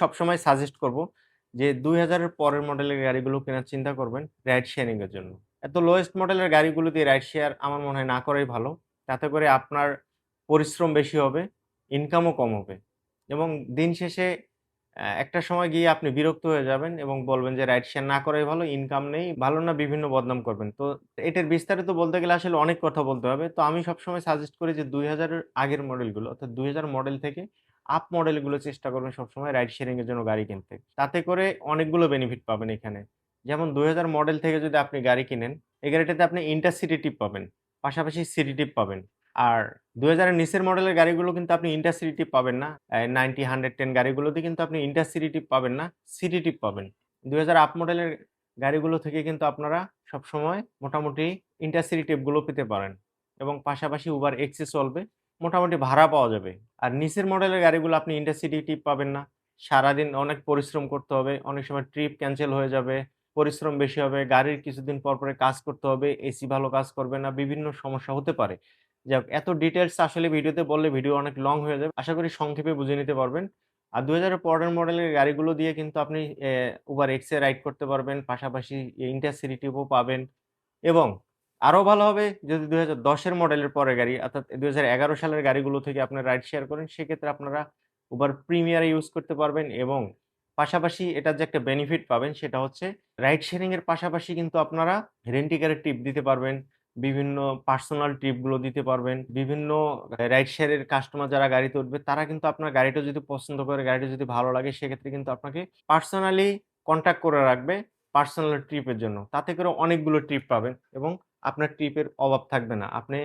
সবসময় সাজেস্ট করব যে দুই হাজারের পরের মডেলের গাড়িগুলো কেনার চিন্তা করবেন রাইড শেয়ারিংয়ের জন্য। এত লোয়েস্ট মডেলের গাড়িগুলো দিয়ে রাইড শেয়ার আমার মনে হয় না করাই ভালো। তাতে করে আপনার পরিশ্রম বেশি হবে, ইনকামও কম হবে এবং দিন শেষে একটা সময় গিয়ে আপনি বিরক্ত হয়ে যাবেন এবং বলবেন যে রাইড শেয়ার না করাই ভালো, ইনকাম নেই, ভালো না বিভিন্ন বদনাম করবেন। তো এটার বিস্তারিত বলতে গেলে আসলে অনেক কথা বলতে হবে। তো আমি সবসময় সাজেস্ট করি যে ২০০০ এর আগের মডেলগুলো অর্থাৎ ২০০০ মডেল থেকে আপ মডেলগুলো চেষ্টা করবেন সবসময় রাইড শেয়ারিং এর জন্য গাড়ি কিনতে। তাতে করে অনেকগুলো বেনিফিট পাবেন এখানে। যেমন ২০০০ মডেল থেকে যদি আপনি গাড়ি কিনেন, এই গাড়িটাতে আপনি ইন্টারসিটি টিপ পাবেন। পাশাপাশি সিটি টিপ পাবেন। আর ২০০০ এর নিচের মডেলের গাড়িগুলো কিন্তু আপনি ইন্টারসিটি টিপ পাবেন না। অ্যা 90, 110 গাড়িগুলোতে কিন্তু আপনি ইন্টারসিটি টিপ পাবেন না, সিটি টিপ পাবেন। ২০০০ আপ মডেলের গাড়িগুলো থেকে কিন্তু আপনারা সবসময় মোটামুটি ইন্টারসিটি টিপগুলো পেতে পারেন এবং পাশাপাশি উবার এক্সে চলবে। মোটামুটি ভাড়া পাওয়া যাবে। আর নিচের মডেলের গাড়িগুলো আপনি ইন্টারসিটি টিপ পাবেন না। সারাদিন অনেক পরিশ্রম করতে হবে। অনেক সময় ট্রিপ ক্যান্সেল হয়ে যাবে। পরিশ্রম বেশি হবে। গাড়ির কিছুদিন পর, পরে কাজ করতে হবে। এসি ভালো কাজ করবে না। বিভিন্ন সমস্যা হতে পারে। যাই হোক এত ডিটেলস আসলে ভিডিওতে বললে ভিডিও অনেক লং হয়ে যাবে। আশা করি সংক্ষেপে বুঝে নিতে পারবেন। আর ২০০০ এর পরের মডেলের গাড়িগুলো দিয়ে কিন্তু আপনি উবার এক্স রাইড করতে পারবেন। পাশাপাশি ইন্টারসিটি টিপও পাবেন এবং আরও ভালো হবে যদি ২০১০ এর মডেলের পরে গাড়ি অর্থাৎ ২০১১ সালের গাড়িগুলো থেকে আপনারা রাইড শেয়ার করেন। সেক্ষেত্রে আপনারা উবার প্রিমিয়ার ইউজ করতে পারবেন এবং পাশাপাশি এটার যে একটা বেনিফিট পাবেন সেটা হচ্ছে রাইড শেয়ারিংয়ের পাশাপাশি কিন্তু আপনারা রেন্টি কারের টিপ দিতে পারবেন। বিভিন্ন পার্সোনাল টিপগুলো দিতে পারবেন। বিভিন্ন রাইড শেয়ারের কাস্টমার যারা গাড়িতে উঠবে তারা কিন্তু আপনার গাড়িটা যদি পছন্দ করে, গাড়িটা যদি ভালো লাগে সেক্ষেত্রে কিন্তু আপনাকে পার্সোনালি কনট্যাক্ট করে রাখবে পার্সোনাল ট্রিপের জন্য। তাতে করে অনেকগুলো ট্রিপ পাবেন এবং আপনার ট্রিপের অভাব থাকবে না। আপনি